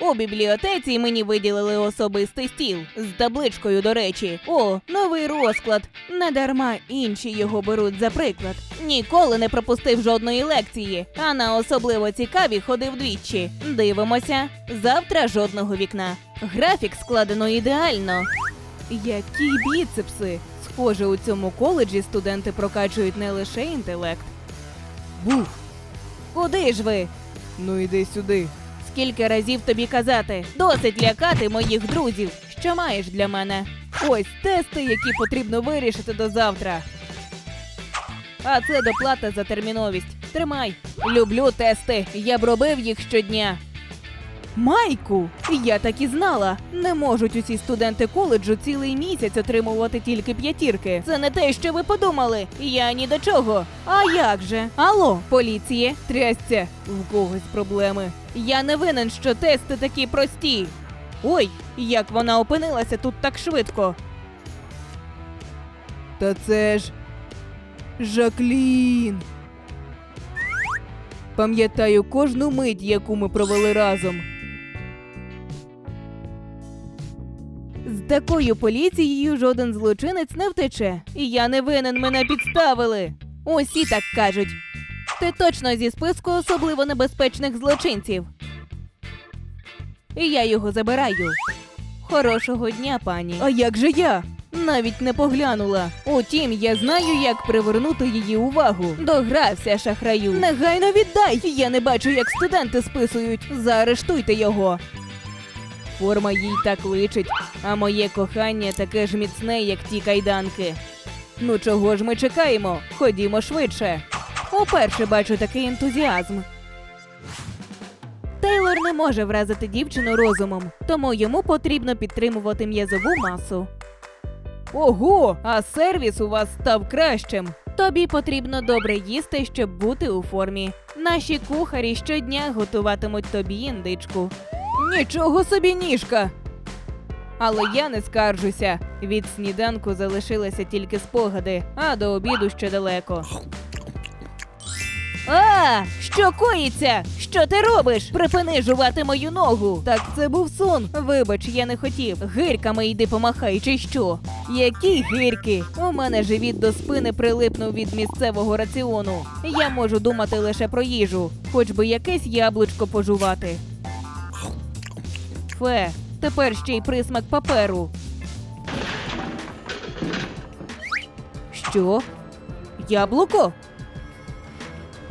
У бібліотеці мені виділили особистий стіл з табличкою, до речі. О, новий розклад. Недарма інші його беруть за приклад. Ніколи не пропустив жодної лекції, а на особливо цікаві ходив двічі. Дивимося. Завтра жодного вікна. Графік складено ідеально. Які біцепси! Схоже, у цьому коледжі студенти прокачують не лише інтелект. Бух! Куди ж ви? Ну йди сюди. Скільки разів тобі казати? Досить лякати моїх друзів. Що маєш для мене? Ось тести, які потрібно вирішити до завтра. А це доплата за терміновість. Тримай. Люблю тести. Я б робив їх щодня. Майку, я так і знала. Не можуть усі студенти коледжу цілий місяць отримувати тільки п'ятірки. Це не те, що ви подумали. Я ні до чого. А як же? Алло, поліціє, трясця. В когось проблеми. Я не винен, що тести такі прості. Ой, як вона опинилася тут так швидко. Та це ж Жаклін. Пам'ятаю кожну мить, яку ми провели разом. Такою поліцією жоден злочинець не втече. І я не винен, мене підставили. Усі так кажуть. Ти точно зі списку особливо небезпечних злочинців. І я його забираю. Хорошого дня, пані. А як же я? Навіть не поглянула. Утім, я знаю, як привернути її увагу. Догрався шахраю. Негайно віддай! Я не бачу, як студенти списують. Заарештуйте його. Форма їй так личить, а моє кохання таке ж міцне, як ті кайданки. Ну чого ж ми чекаємо? Ходімо швидше. Уперше бачу такий ентузіазм. Тейлор не може вразити дівчину розумом, тому йому потрібно підтримувати м'язову масу. Ого, а сервіс у вас став кращим. Тобі потрібно добре їсти, щоб бути у формі. Наші кухарі щодня готуватимуть тобі індичку. Нічого собі ніжка. Але я не скаржуся. Від сніданку залишилися тільки спогади, а до обіду ще далеко. А, що коїться? Що ти робиш? Припини жувати мою ногу. Так це був сон. Вибач, я не хотів. Гирками йди помахай, чи що? Які гирки? У мене живіт до спини прилипнув від місцевого раціону. Я можу думати лише про їжу, хоч би якесь яблучко пожувати. Фе, тепер ще й присмак паперу. Що? Яблуко?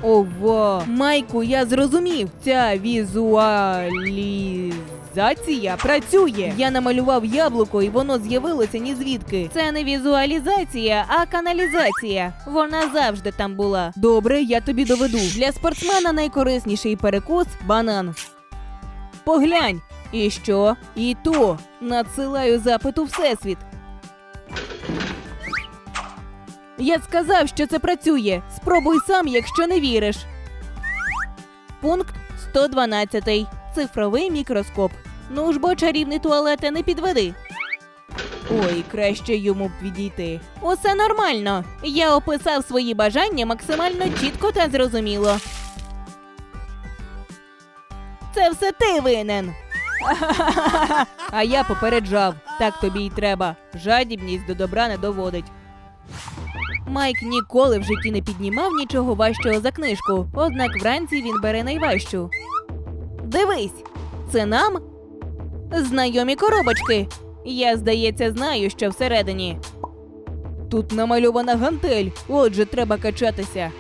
Ова, Майку, я зрозумів. Ця візуалізація працює. Я намалював яблуко, і воно з'явилося ні звідки. Це не візуалізація, а каналізація. Вона завжди там була. Добре, я тобі доведу. Для спортсмена найкорисніший перекус банан. Поглянь. І що? І то надсилаю запит у всесвіт. Я сказав, що це працює. Спробуй сам, якщо не віриш. Пункт 112. Цифровий мікроскоп. Ну ж бо чарівний туалете не підведи. Ой, краще йому б відійти. Усе нормально. Я описав свої бажання максимально чітко та зрозуміло. Це все ти винен. А я попереджав. Так тобі й треба. Жадібність до добра не доводить. Майк ніколи в житті не піднімав нічого важчого за книжку, однак вранці він бере найважчу. Дивись, це нам знайомі коробочки. Я, здається, знаю, що всередині. Тут намальована гантель, отже, треба качатися.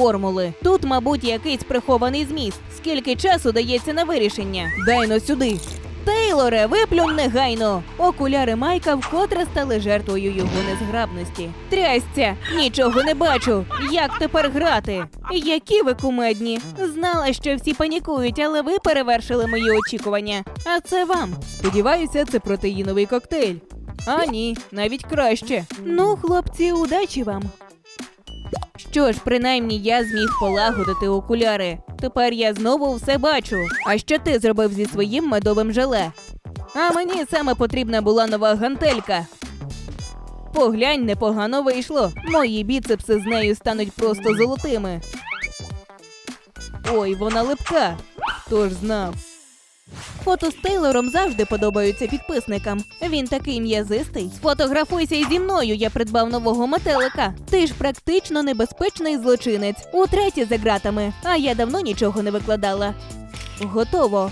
Формули. Тут, мабуть, якийсь прихований зміст. Скільки часу дається на вирішення? Дай но сюди. Тейлоре, виплюнь негайно! Окуляри Майка вкотре стали жертвою його незграбності. Трясця! Нічого не бачу! Як тепер грати? Які ви кумедні! Знала, що всі панікують, але ви перевершили мої очікування. А це вам. Сподіваюся, це протеїновий коктейль. А ні, навіть краще. Ну, хлопці, удачі вам. Що ж, принаймні я зміг полагодити окуляри. Тепер я знову все бачу. А що ти зробив зі своїм медовим желе? А мені саме потрібна була нова гантелька. Поглянь, непогано вийшло. Мої біцепси з нею стануть просто золотими. Ой, вона липка. Хто ж знав? Фото з Тейлором завжди подобаються підписникам. Він такий м'язистий. Сфотографуйся зі мною. Я придбав нового метелика. Ти ж практично небезпечний злочинець. Утретє за ґратами. А я давно нічого не викладала. Готово.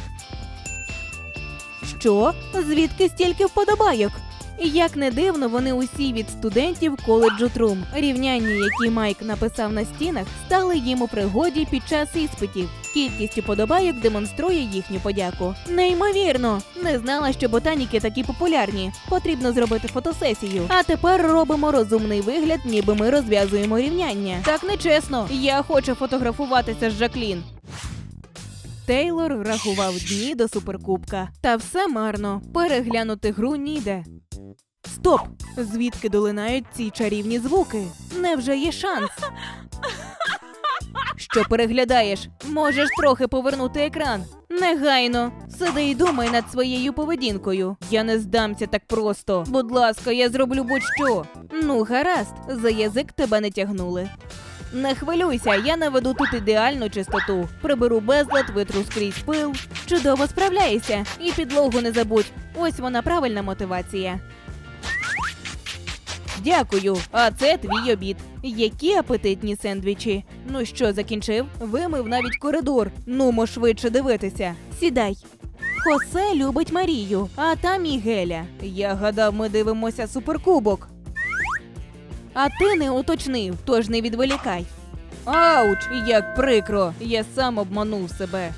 Що? Звідки стільки вподобайок? Як не дивно, вони усі від студентів коледжу Трум. Рівняння, які Майк написав на стінах, стали їм у пригоді під час іспитів. Кількість уподобайок демонструє їхню подяку. Неймовірно! Не знала, що ботаніки такі популярні. Потрібно зробити фотосесію. А тепер робимо розумний вигляд, ніби ми розв'язуємо рівняння. Так нечесно. Я хочу фотографуватися з Жаклін. Тейлор рахував дні до суперкубка. Та все марно. Переглянути гру ніде. Стоп! Звідки долинають ці чарівні звуки? Невже є шанс? Що переглядаєш? Можеш трохи повернути екран. Негайно. Сиди і думай над своєю поведінкою. Я не здамся так просто. Будь ласка, я зроблю будь-що. Ну, гаразд, за язик тебе не тягнули. Не хвилюйся, я наведу тут ідеальну чистоту. Приберу безлад, витру скрізь пил. Чудово справляєшся. І підлогу не забудь. Ось вона правильна мотивація. Дякую, а це твій обід. Які апетитні сендвічі. Ну що, закінчив? Вимив навіть коридор. Нумо швидше дивитися. Сідай. Хосе любить Марію, а там і Геля. Я гадав, ми дивимося суперкубок. А ти не уточнив, тож не відволікай. Ауч, як прикро! Я сам обманув себе.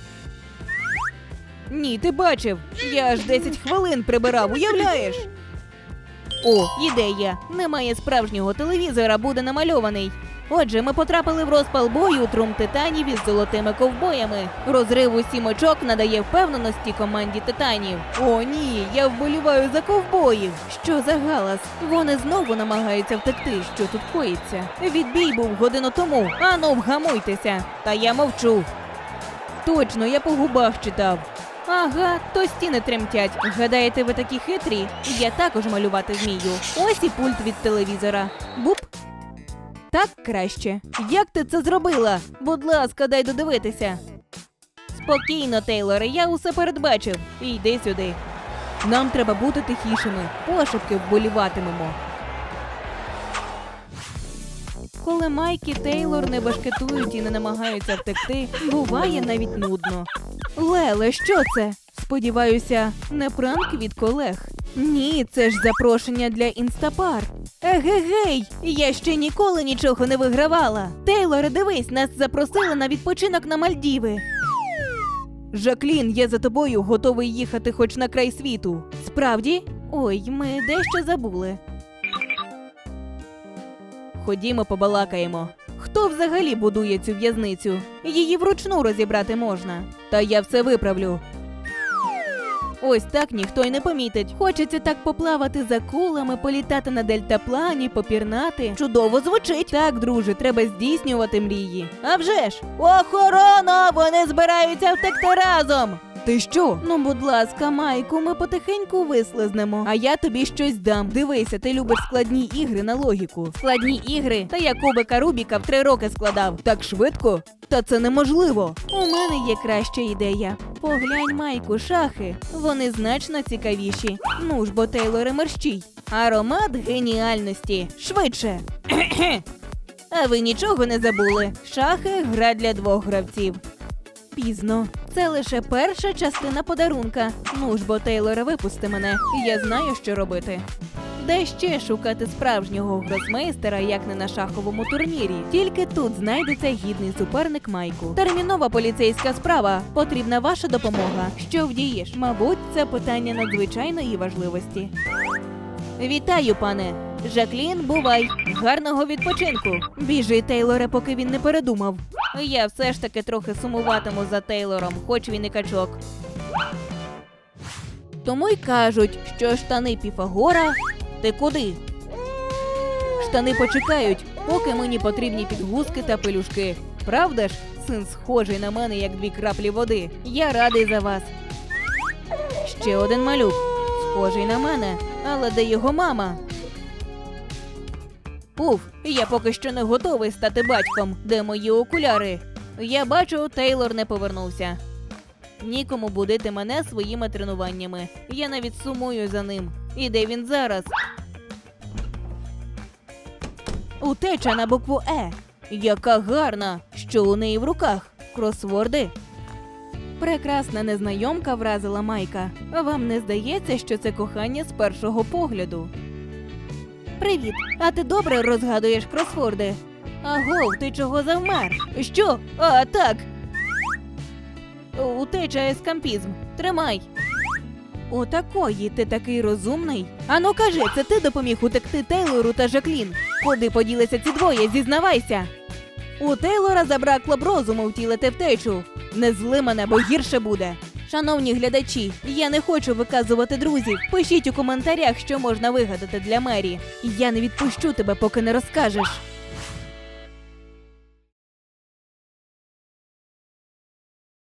Ні, ти бачив. Я аж 10 хвилин прибирав, уявляєш? О, ідея! Немає справжнього телевізора, буде намальований. Отже, ми потрапили в розпал бою трум титанів із золотими ковбоями. Розрив у сім очок надає впевненості команді титанів. О, ні, я вболіваю за ковбоїв. Що за галас? Вони знову намагаються втекти. Що тут коїться? Відбій був годину тому. Ану, вгамуйтеся. Та я мовчу. Точно, я по губах читав. Ага, то стіни тремтять. Гадаєте, ви такі хитрі? Я також малювати вмію. Ось і пульт від телевізора. Буп. Так краще. Як ти це зробила? Будь ласка, дай додивитися. Спокійно, Тейлоре, я усе передбачив. Йди сюди. Нам треба бути тихішими. Пошепки вболіватимемо. Коли Майк і Тейлор не башкетують і не намагаються втекти, буває навіть нудно. Леле, що це? Сподіваюся, не пранк від колег. Ні, це ж запрошення для інстапар. Егегей, я ще ніколи нічого не вигравала. Тейлоре, дивись, нас запросили на відпочинок на Мальдіви. Жаклін, я за тобою готовий їхати хоч на край світу. Справді? Ой, ми дещо забули. Ходімо, побалакаємо. Хто взагалі будує цю в'язницю? Її вручну розібрати можна. Та я все виправлю. Ось так ніхто й не помітить. Хочеться так поплавати за кулами, політати на дельтаплані, попірнати. Чудово звучить. Так, друже, треба здійснювати мрії. А вже ж! Охорона! Вони збираються втекти разом! Ти що? Ну, будь ласка, Майку, ми потихеньку вислизнемо. А я тобі щось дам. Дивися, ти любиш складні ігри на логіку. Складні ігри? Та я кубика Рубіка в три роки складав. Так швидко? Та це неможливо. У мене є краща ідея. Поглянь, Майку, шахи. Вони значно цікавіші. Ну ж бо Тейлоре мерщій. Аромат геніальності. Швидше. А ви нічого не забули? Шахи гра для двох гравців. Пізно. Це лише перша частина подарунка. Ну ж бо Тейлоре, випусти мене. Я знаю, що робити. Де ще шукати справжнього гросмейстера, як не на шаховому турнірі? Тільки тут знайдеться гідний суперник Майку. Термінова поліцейська справа. Потрібна ваша допомога. Що вдієш? Мабуть, це питання надзвичайної важливості. Вітаю, пане. Жаклін, бувай. Гарного відпочинку. Біжи, Тейлоре, поки він не передумав. Я все ж таки трохи сумуватиму за Тейлором, хоч він і качок. Тому й кажуть, що штани Піфагора. Ти куди? Штани почекають, поки мені потрібні підгузки та пелюшки. Правда ж, син схожий на мене, як дві краплі води. Я радий за вас. Ще один малюк, схожий на мене, але де його мама? Пуф, я поки що не готовий стати батьком. Де мої окуляри? Я бачу, Тейлор не повернувся. Нікому будити мене своїми тренуваннями. Я навіть сумую за ним. І де він зараз? Утеча на букву Е. Яка гарна! Що у неї в руках? Кросворди? Прекрасна незнайомка вразила Майка. Вам не здається, що це кохання з першого погляду? Привіт! А ти добре розгадуєш кросворди? Агов, ти чого завмер? Що? А, так. Утеча ескампізм. Тримай. Отакої, ти такий розумний. Ану кажи, це ти допоміг утекти Тейлору та Жаклін. Куди поділися ці двоє, зізнавайся. У Тейлора забракло б розуму втілити втечу. Не зли мене, бо гірше буде. Шановні глядачі, я не хочу виказувати друзів. Пишіть у коментарях, що можна вигадати для Мері. Я не відпущу тебе, поки не розкажеш.